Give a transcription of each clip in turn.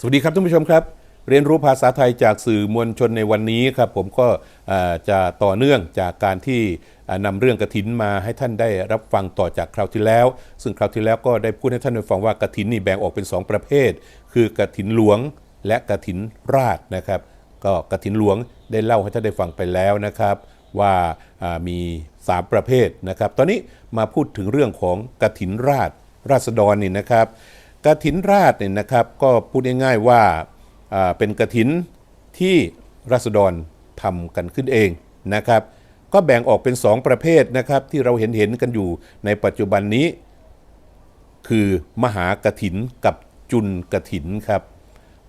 สวัสดีครับท่านผู้ชมครับ เรียนรู้ภาษาไทยจากสื่อมวลชนในวันนี้ครับผมก็จะต่อเนื่องจากการที่เอ่อนำเรื่องกระถินมาให้ท่านได้รับฟังต่อจากคราวที่แล้ว ซึ่งคราวที่แล้วก็ได้พูดให้ท่านได้ฟังว่ากระถินนี่แบ่งออกเป็น 2 ประเภท คือกระถินหลวงและกระถินราชนะครับ ก็กระถินหลวงได้เล่าให้ท่านได้ฟังไปแล้วนะครับ ว่าอ่ามี 3 ประเภทนะครับ ตอนนี้มาพูดถึงเรื่องของกระถินราชราษฎรนี่นะครับ กระถินราชเนี่ยนะครับก็พูดง่ายๆว่าเป็นกระถินที่ราษฎรทำกันขึ้นเองนะครับ ก็แบ่งออกเป็น 2 ประเภทนะครับที่เราเห็นเห็นๆกันอยู่ในปัจจุบันนี้ คือมหากระถินกับจุนกระถินครับ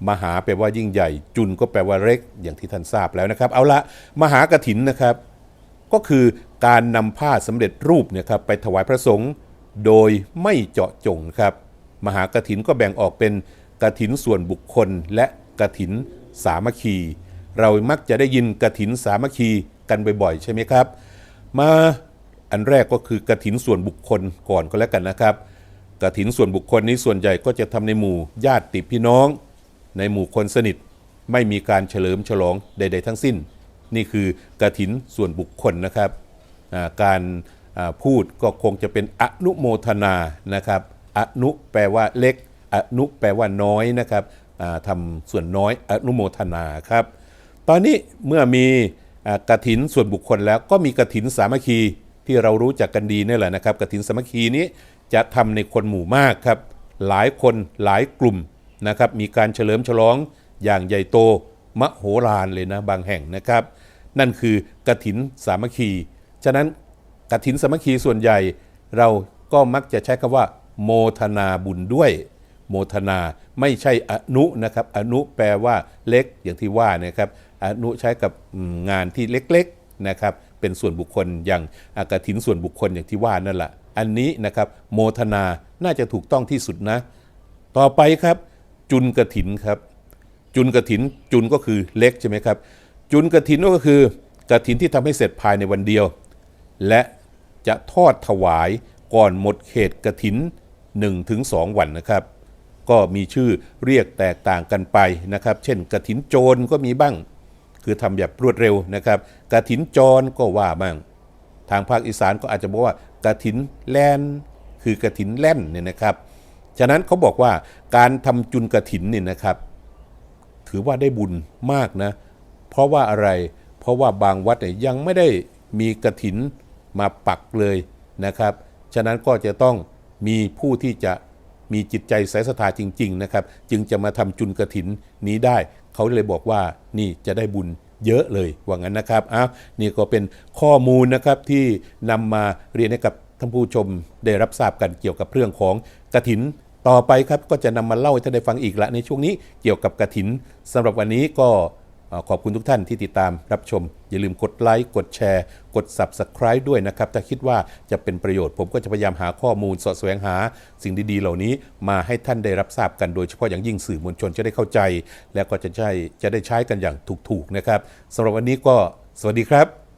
มหาแปลว่ายิ่งใหญ่ จุนก็แปลว่าเล็กอย่างที่ท่านทราบแล้วนะครับ เอาละมหากระถินนะครับ ก็คือการนำผ้าสำเร็จรูปเนี่ยครับไปถวายพระสงฆ์โดยไม่เจาะจงครับ มหากถินก็แบ่งออกเป็นกถินส่วนบุคคลและกถินสามัคคี เรามักจะได้ยินกถินสามัคคีกันบ่อยๆ ใช่ไหมครับ มาอันแรกก็คือกถินส่วนบุคคลก่อนก็แล้วกันนะครับกถินส่วนบุคคลนี้ส่วนใหญ่ก็จะทำในหมู่ญาติพี่น้อง ในหมู่คนสนิท ไม่มีการเฉลิมฉลองใด ๆ ทั้งสิ้น นี่คือกถินส่วนบุคคลนะครับ การพูดก็คงจะเป็นอนุโมทนานะครับ อนุแปลว่าเล็ก อนุแปลว่าน้อยนะครับทำส่วนน้อยอนุโมทนาครับ ตอนนี้เมื่อมีอ่ากฐินส่วนบุคคลแล้วก็มีกฐินสามัคคีที่เรารู้จักกันดีนี่แหละนะครับกฐินสามัคคีนี้จะทำในคนหมู่มากครับ หลายคนหลายกลุ่มนะครับมีการเฉลิมฉลองอย่างใหญ่โตมโหฬารเลยนะบางแห่งนะครับ นั่นคือกฐินสามัคคี ฉะนั้นกฐินสามัคคีส่วนใหญ่เราก็มักจะใช้คำว่า โมทนาบุญด้วย โมทนาไม่ใช่อนุนะครับ อนุแปลว่าเล็กอย่างที่ว่านะครับ อนุใช้กับงานที่เล็กๆนะครับ เป็นส่วนบุคคลอย่างอากถินส่วนบุคคลอย่างที่ว่านั่นแหละอันนี้นะครับโมทนาน่าจะถูกต้องที่สุดนะ ต่อไปครับ จุนกระถินครับ จุนกระถินจุนก็คือเล็กใช่ไหมครับ จุนกระถินก็คือกระถินที่ทำให้เสร็จภายในวันเดียว และจะทอดถวายก่อนหมดเขตกระถิน 1-2ถึงวันนะครับ ก็มีชื่อเรียกแตกต่างกันไปนะครับ เช่นกระถินโจรก็มีบ้าง คือทำแบบรวดเร็วนะครับกระถินจรก็ว่าบ้าง ทางภาคอีสานก็อาจจะบอกว่ากระถินแลนคือกระถินแล่นเนี่ยนะครับ ฉะนั้นเขาบอกว่าการทำจุนกระถินเนี่ยนะครับ ถือว่าได้บุญมากนะ เพราะว่าอะไร เพราะว่าบางวัดเนี่ยยังไม่ได้มีกระถินมาปักเลยนะครับ ฉะนั้นก็จะต้อง มีผู้ที่จะมีจิตใจใสศรัทธาจริง ๆ นะครับ จึงจะมาทำจุนกระถินนี้ได้ เขาเลยบอกว่านี่จะได้บุญเยอะเลยว่างั้นนะครับอ้าวนี่ก็เป็นข้อมูลนะครับที่นำมาเรียนให้กับท่านผู้ชมได้รับทราบกันเกี่ยวกับเรื่องของกระถินต่อไปครับก็จะนำมาเล่าให้ท่านได้ฟังอีกละในช่วงนี้เกี่ยวกับกระถินสำหรับวันนี้ก็ ขอบคุณทุกท่านที่ติดตามรับชม อย่าลืมกดไลค์ กดแชร์ กด Subscribe ด้วยนะครับ ถ้าคิดว่าจะเป็นประโยชน์ ผมก็จะพยายามหาข้อมูลสอดแสวงหา สิ่งดีๆ เหล่านี้มาให้ท่านได้รับทราบกันโดยเฉพาะอย่างยิ่งสื่อมวลชนจะได้เข้าใจ และก็จะใช้จะได้ใช้กันอย่างถูกๆนะครับสำหรับวันนี้ก็สวัสดีครับ